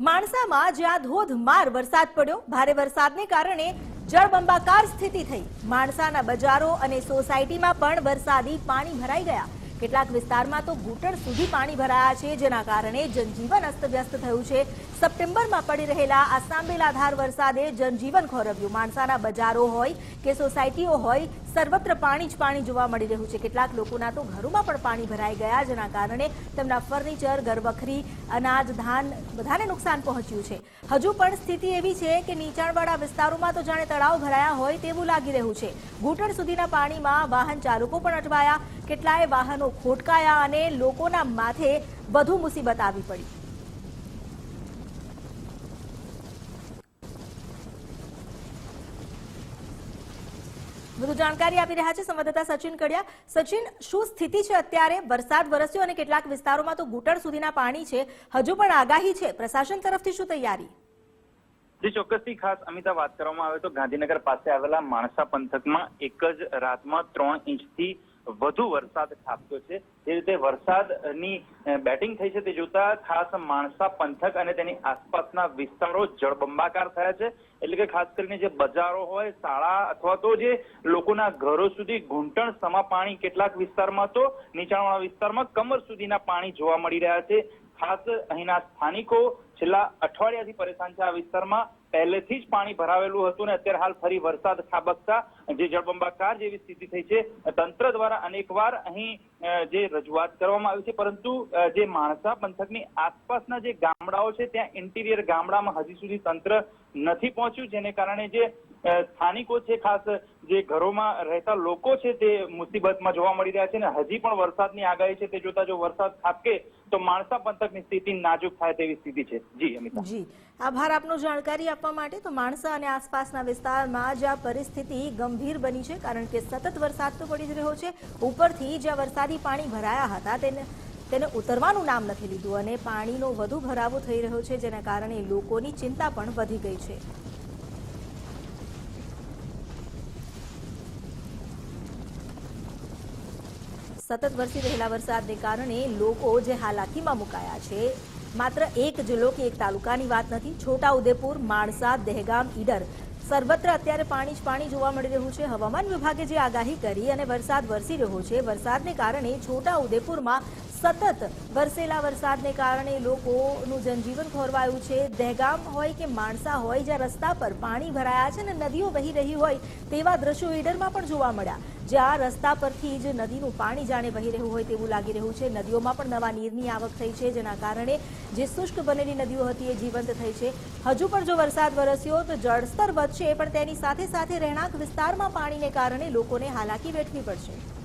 માણસામાં જ્યાં ધોધમાર વરસાદ પડ્યો. ભારે વરસાદને કારણે જળબંબાકાર સ્થિતિ થઈ. માણસાના બજારો અને સોસાયટીમાં પણ વરસાદી પાણી ભરાઈ ગયા. કેટલાક વિસ્તારમાં તો ઘૂંટણ સુધી પાણી ભરાયા છે, જેના કારણે જનજીવન અસ્તવ્યસ્ત થયું છે. સપ્ટેમ્બરમાં પડી રહેલા આ સાંબેલાધાર વરસાદે જનજીવન ખોરવ્યું. માણસાના બજારો હોય કે સોસાયટીઓ હોય સર્વત્ર પાણી જ પાણી જોવા મળી રહ્યું છે. કેટલાક લોકોના તો ઘરોમાં પણ પાણી ભરાઈ ગયા જેના કારણે તેમના ફર્નિચર, ઘરવખરી, અનાજ, ધાન બધાને નુકસાન પહોંચ્યું છે. હજુ પણ સ્થિતિ એવી છે કે નીચાણવાળા વિસ્તારોમાં તો જાણે તળાવ ભરાયા હોય તેવું લાગી રહ્યું છે. ઘૂંટણ સુધીના પાણીમાં વાહન ચાલકો પણ અટવાયા. કેટલાય વાહનો ખોટકાયા અને લોકોના માથે વધુ મુસીબત આવી પડી. વધુ જાણકારી આપી રહ્યા છે સંવાદદાતા સચિન કડિયા. સચિન, શું સ્થિતિ છે અત્યારે? વરસાદ વરસ્યો અને કેટલાક વિસ્તારોમાં તો ઘૂંટણ સુધીના પાણી છે. હજુ પણ આગાહી છે. પ્રશાસન તરફથી શું તૈયારી? જે, ચોક્કસથી ખાસ અમિતા, વાત કરવામાં આવે તો ગાંધીનગર પાસે આવેલા માણસા પંથકમાં એક જ રાતમાં ત્રણ ઇંચથી વધુ વરસાદ ખાબક્યો છે. એ રીતે વરસાદની બેટિંગ થઈ છે તે જોતા ખાસ માણસા પંથક અને તેની આસપાસના વિસ્તારો જળબંબાકાર થયા છે. એટલે કે ખાસ કરીને જે બજારો હોય, શાળા અથવા તો જે લોકોના ઘરો સુધી ઘૂંટણ સમા પાણી કેટલાક વિસ્તારમાં તો નીચાણવાળા વિસ્તારમાં કમર સુધીના પાણી જોવા મળી રહ્યા છે. ખાસ અહીંના સ્થાનિકો છેલ્લા અઠવાડિયાથી પરેશાન છે. આ વિસ્તારમાં પહેલેથી જ પાણી ભરાવેલું હતું અને અત્યારે હાલ ફરી વરસાદ ખાબકતા જે જળબંબાકાર જેવી સ્થિતિ થઈ છે. તંત્ર દ્વારા અનેકવાર અહીં જે રજૂઆત કરવામાં આવી છે. પરંતુ જે માણસા પંથકની આસપાસના જે ગામડાઓ છે, ત્યાં ઇન્ટિરિયર ગામડામાં હજી સુધી તંત્ર નથી પહોંચ્યું, જેને કારણે જે સ્થાનિકો છે ખાસ, જે ઘરોમાં રહેતા લોકો છે તે મુસીબતમાં જોવા મળી રહ્યા છે અને હજી પણ વરસાદની આગાહી છે તે જોતા જો વરસાદ ખાબકે તો માણસા પંથકની સ્થિતિ નાજુક થાય તેવી સ્થિતિ છે. જી, અમિતા. જી. આભાર આપનો જાણકારી આપવા માટે. તો માણસા અને આસપાસના વિસ્તારમાં જ આ પરિસ્થિતિ ગંભીર બની છે કારણ કે સતત વરસાદ તો પડી જ રહ્યો છે. ઉપરથી જ્યાં વરસાદી પાણી ભરાયા હતા તેને તેને ઉતરવાનું નામ નથી લીધું અને પાણીનો વધુ ભરાવો થઈ રહ્યો છે જેના કારણે લોકોની ચિંતા પણ વધી ગઈ છે. સતત વરસી રહેલા વરસાદને કારણે લોકો જે હાલાકીમાં મુકાયા છે, માત્ર એક જિલ્લો કે એક તાલુકાની વાત નથી, છોટાઉદેપુર, માણસા, દહેગામ, ઈડર સર્વત્ર અત્યારે પાણી જ પાણી જોવા મળી રહ્યું છે. હવામાન વિભાગે જે આગાહી કરી અને વરસાદ વરસી રહ્યો છે, વરસાદને કારણે છોટાઉદેપુરમાં સતત વરસેલા વરસાદને કારણે લોકોનું જનજીવન ખોરવાયું છે. દહેગામ હોય કે માણસા હોય, જ્યાં રસ્તા પર પાણી ભરાયા છે અને નદીઓ વહી રહી હોય, તેવા દ્રશ્યો ઈડરમાં પણ જોવા મળ્યા. જ્યાં રસ્તા પરથી જ નદીનું પાણી જાણે વહી રહ્યું હોય તેવું લાગી રહ્યું છે. નદીઓમાં પણ નવા નીરની આવક થઈ છે, જેના કારણે જે શુષ્ક બનેલી નદીઓ હતી એ જીવંત થઈ છે. હજુ પણ જો વરસાદ વરસ્યો તો જળસ્તર વધશે પણ તેની સાથે સાથે રહેણાંક વિસ્તારમાં પાણીને કારણે લોકોને હાલાકી વેઠવી પડશે.